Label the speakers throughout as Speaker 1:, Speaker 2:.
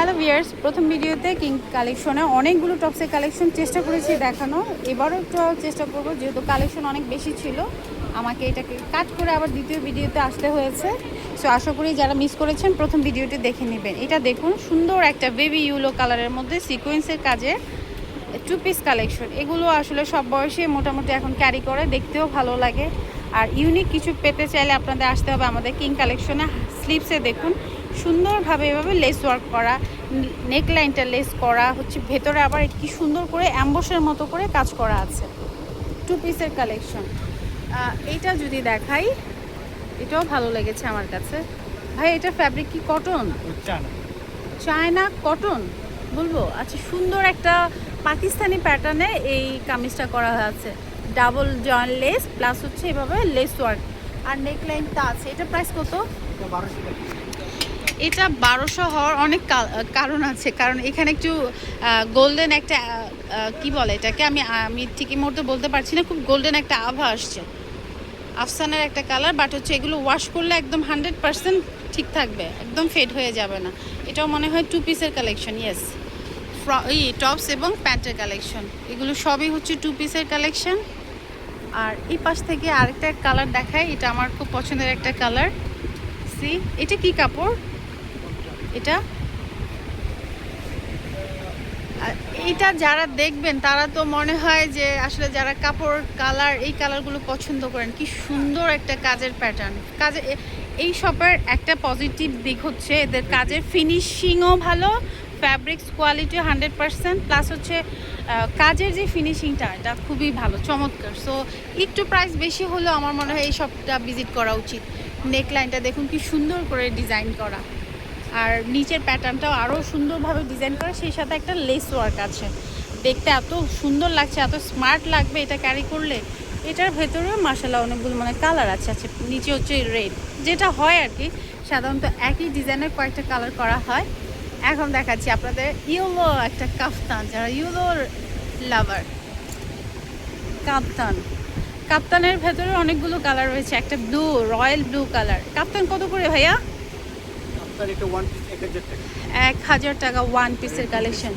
Speaker 1: Hello viewers প্রথম ভিডিওতে king কালেকশনে অনেকগুলো টপসের কালেকশন চেষ্টা করেছি দেখানো এবারও একটু চেষ্টা করব, যেহেতু কালেকশন অনেক বেশি ছিল। আমাকে এটাকে কাট করে আবার দ্বিতীয় ভিডিওতে আসতে হয়েছে। সো আশা করি যারা মিস করেছেন, প্রথম ভিডিওটি দেখে নেবেন। এটা দেখুন, সুন্দর একটা বেবি ইউলো কালারের মধ্যে সিকোয়েন্সের কাজে টু পিস কালেকশন এগুলো আসলে সব বয়সে মোটামুটি এখন ক্যারি করে, দেখতেও ভালো লাগে। আর ইউনিক কিছু পেতে চাইলে আপনাদের আসতে হবে আমাদের কিং কালেকশনে স্লিপসে দেখুন সুন্দরভাবে এভাবে লেস ওয়ার্ক করা নেক লাইনটা লেস করা হচ্ছে ভেতরে আবার কি সুন্দর করে অ্যাম্বসের মতো করে কাজ করা আছে। টু পিসের কালেকশন এইটা যদি দেখাই এটাও ভালো লেগেছে আমার কাছে। ভাই এটা ফ্যাব্রিক কি কটন চায়না। কটন বলব? আচ্ছা সুন্দর একটা পাকিস্তানি প্যাটার্নে এই কামিজটা করা আছে। ডাবল জয়েন্ট লেস প্লাস হচ্ছে এভাবে লেস ওয়ার্ক আর নেক লাইনটা আছে। এটা প্রাইস কত? এটা বারোশো হওয়ার অনেক কারণ আছে। কারণ এখানে একটু গোল্ডেন একটা কি বলে এটাকে? আমি আমি ঠিক এই মুহূর্তে বলতে পারছি না। খুব গোল্ডেন একটা আভা আসছে। আফসানের একটা কালার বাট হচ্ছে এগুলো ওয়াশ করলে একদম হান্ড্রেড পার্সেন্ট ঠিক থাকবে। একদম ফেড হয়ে যাবে না। এটাও মনে হয় টু পিসের কালেকশন ইয়েস এই টপস এবং প্যান্টের কালেকশন এগুলো সবই হচ্ছে টু পিসের কালেকশন আর এই পাশ থেকে আরেকটা কালার দেখায় এটা আমার খুব পছন্দের একটা কালার সি এটা কি কাপড়? এটা? এটা যারা দেখবেন তারা তো মনে হয় যে আসলে যারা কাপড় কালার এই কালারগুলো পছন্দ করেন কি সুন্দর একটা কাজের প্যাটার্ন কাজে এই শপের একটা পজিটিভ দিক হচ্ছে এদের কাজের ফিনিশিংও ভালো fabrics quality hundred percent plus হচ্ছে কাজের যে ফিনিশিংটা এটা খুবই ভালো চমৎকার। সো একটু প্রাইস বেশি হলেও আমার মনে হয় এই শপটা ভিজিট করা উচিত। নেকলাইনটা দেখুন কি সুন্দর করে ডিজাইন করা। আর নিচের প্যাটার্নটাও আরও সুন্দরভাবে ডিজাইন করা, সেই সাথে একটা লেস ওয়ার্ক আছে। দেখতে এত সুন্দর লাগছে, এত স্মার্ট লাগবে এটা ক্যারি করলে। এটার ভেতরেও মার্শাল্লাহ অনেকগুলো মানে কালার আছে আছে। নিচে হচ্ছে রেড যেটা হয় আর কি, সাধারণত একই ডিজাইনের কয়েকটা কালার করা হয়। এখন দেখাচ্ছি আপনাদের ইউলো একটা কাফতান যারা ইউলো লাভার কাপ্তান। কাপ্তানের ভেতরে অনেকগুলো কালার রয়েছে, একটা blue royal blue colour kaftan কত করে ভাইয়া?
Speaker 2: আপনার এটা ওয়ান পিস এক হাজার টাকা।
Speaker 1: ওয়ান পিসের কালেকশন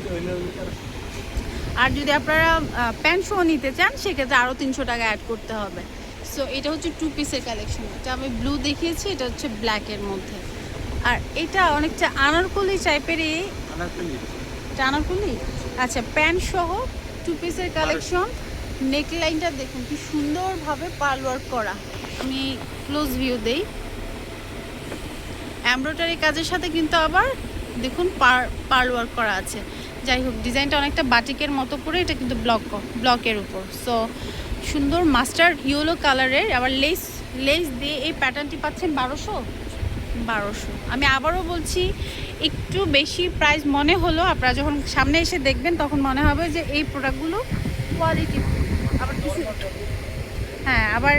Speaker 1: আর যদি আপনারা প্যান্ট শো নিতে চান সেক্ষেত্রে আরও তিনশো টাকা অ্যাড করতে হবে। সো এটা হচ্ছে টু পিসের কালেকশন এটা আমি ব্লু দেখিয়েছি এটা হচ্ছে ব্ল্যাকের মধ্যে। আর এটা অনেকটা আনারকলি টাইপেরই
Speaker 2: আনারকলি।
Speaker 1: এটা আনারকলি? আচ্ছা প্যান্ট সহ টু পিসের কালেকশন নেক লাইনটা দেখুন কি সুন্দরভাবে পার্ল ওয়ার্ক করা। আমি ক্লোজ ভিউ দেই। এমব্রয়ডারি কাজের সাথে কিন্তু আবার দেখুন পার পার্ল ওয়ার্ক করা আছে। যাই হোক, ডিজাইনটা অনেকটা বাটিকের মতো করে এটা কিন্তু ব্লক ব্লকের উপর। সো সুন্দর মাস্টার ইয়েলো কালারের আবার লেস লেস দিয়ে এই প্যাটার্নটি পাচ্ছেন বারোশো? বারোশো। আমি আবারও বলছি, একটু বেশি প্রাইস মনে হলো, আপনারা যখন সামনে এসে দেখবেন, তখন মনে হবে যে এই প্রোডাক্টগুলো কোয়ালিটি আবার কিছু হ্যাঁ আবার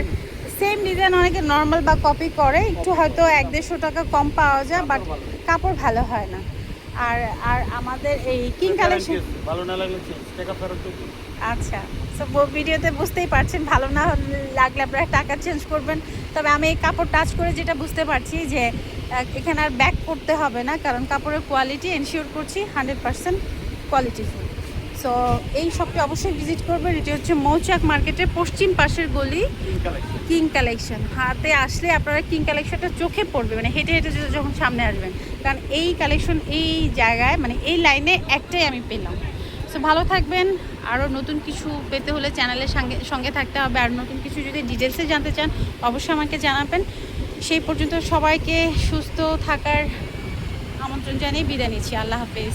Speaker 1: সেম ডিজাইন অনেকে নর্মাল বা কপি করে একটু হয়তো এক দেড়শো টাকা কম পাওয়া যায় বাট কাপড় ভালো হয় না। আর আর আমাদের এই কিং কালেকশন
Speaker 2: ভালো না লাগলে টাকা ফেরত
Speaker 1: আচ্ছা সো ভিডিওতে বুঝতেই পারছেন ভালো না লাগলে আপনারা টাকা চেঞ্জ করবেন। তবে আমি এই কাপড় টাচ করে যেটা বুঝতে পারছি যে এখানে আর ব্যাক করতে হবে না কারণ কাপড়ের কোয়ালিটি এনশিওর করছি হান্ড্রেড পার্সেন্ট কোয়ালিটিফুল সো এই শপটি অবশ্যই ভিজিট করবেন এটি হচ্ছে মৌচাক মার্কেটের পশ্চিম পাশের গলি। কিং কালেকশন হাতে আসলে আপনারা কিং কালেকশনটা চোখে পড়বে। মানে হেঁটে হেঁটে যখন সামনে আসবেন। কারণ এই কালেকশন এই জায়গায় মানে এই লাইনে একটাই আমি পেলাম। সো ভালো থাকবেন। আরও নতুন কিছু পেতে হলে চ্যানেলের সঙ্গে সঙ্গে থাকতে হবে। আর নতুন কিছু যদি ডিটেলসে জানতে চান, অবশ্যই আমাকে জানাবেন। সেই পর্যন্ত সবাইকে সুস্থ থাকার আমন্ত্রণ জানিয়ে বিদায় নিচ্ছি। আল্লাহ হাফেজ।